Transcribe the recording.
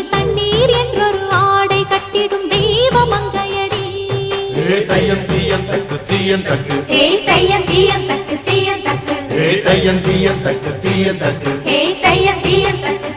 இவள் தண்ணீர் என்றொரு ஆடை கட்டிடும் தெய்வ மங்கையடி ஏ தையம் தீயம் தக்கு தீயம் தக்கு. ஏ தையம் தீயம் தக்கு தீயம் தக்கு. ஏ தையம் தீயம் தக்கு தீயம் தக்கு. ஏ தையம் தீயம் தக்கு